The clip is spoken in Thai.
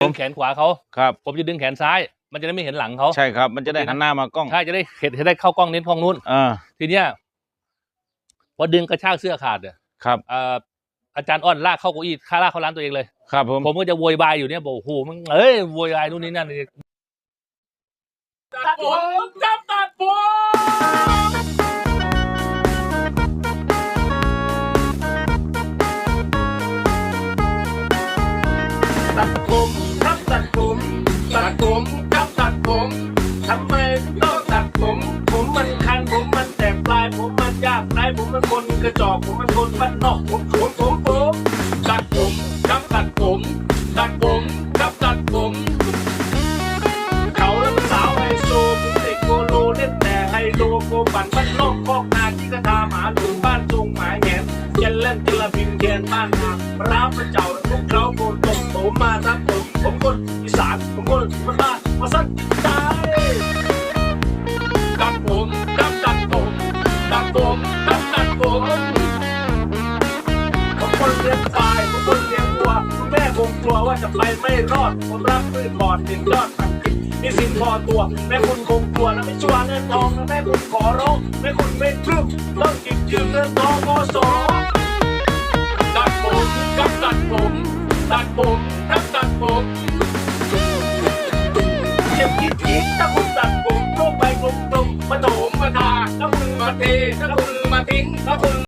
ดึงแขนขวาเขาครับ ผมจะดึงแขนซ้าย มันจะได้ไม่เห็นหลังเขาใช่ครับ มันจะได้หันหน้ามากล้องใช่จะได้เห็นจะได้เข้ากล้องเน้นกล้องนู้นอ่าทีเนี้ยพอดึงกระชากเสื้อขาดเนี่ยครับเอ่ออาจารย์อ้อนลากเข้าเก้าอี้ข้าลากเข้าร้านตัวเองเลยครับผมผมก็จะโวยวายอยู่เนี่ยบอกโอ้โหมึงเอ้ยโวยวายนู่นนี่นั่นนี่ตัดผมจับตัด ตัดผมครับตัดผมตัดผมครับตัดผมทำไมต้องตัดผม ผมมันคันผมมันแตกปลาย ผมมันยากไรผมมันคนกระจอกผมมันคนบ้านนอกผมผมผมผมตัดผมครับตัดผมตัดผมครับตัดผม เขาแล้วมันสาวไฮโซผมเด็กโกโลเล่นแต่ไฮโลโกบันบ้านนอกคอกนาที่กระทาหมาหลุมบ้านทรงหมายแหงนเจนเล่นเจลาบินเทียนบ้านนาร้าวพระเจ้าพวกเขาโกน ผมมาทับผมผมคนอีสานผมคนมันบ้ามาสั้นใจตัดผมตัดตัดผมตัดผมตัดตัดผมผมคนเลี้ยงควายผมคนเลี้ยงวัวคุณแม่คงกลัวว่าจะไปไม่รอดผมรักพืชบอดถึงยอดทำกินมีสินพอตัวแม่คุณคงกลัวนะไม่ชัวร์เงินทองนะแม่คุณขอร้องแม่คุณไม่พรึบต้องจิบยืมเงินทองกสตัดผมกับตัดผมตัดผม เจ็บคิดคิดถ้าคุณตัดผมลงไปกลมๆมาโถมมาทาถ้าคุณมาเทถ้าคุณมาทิ้งถ้าคุณ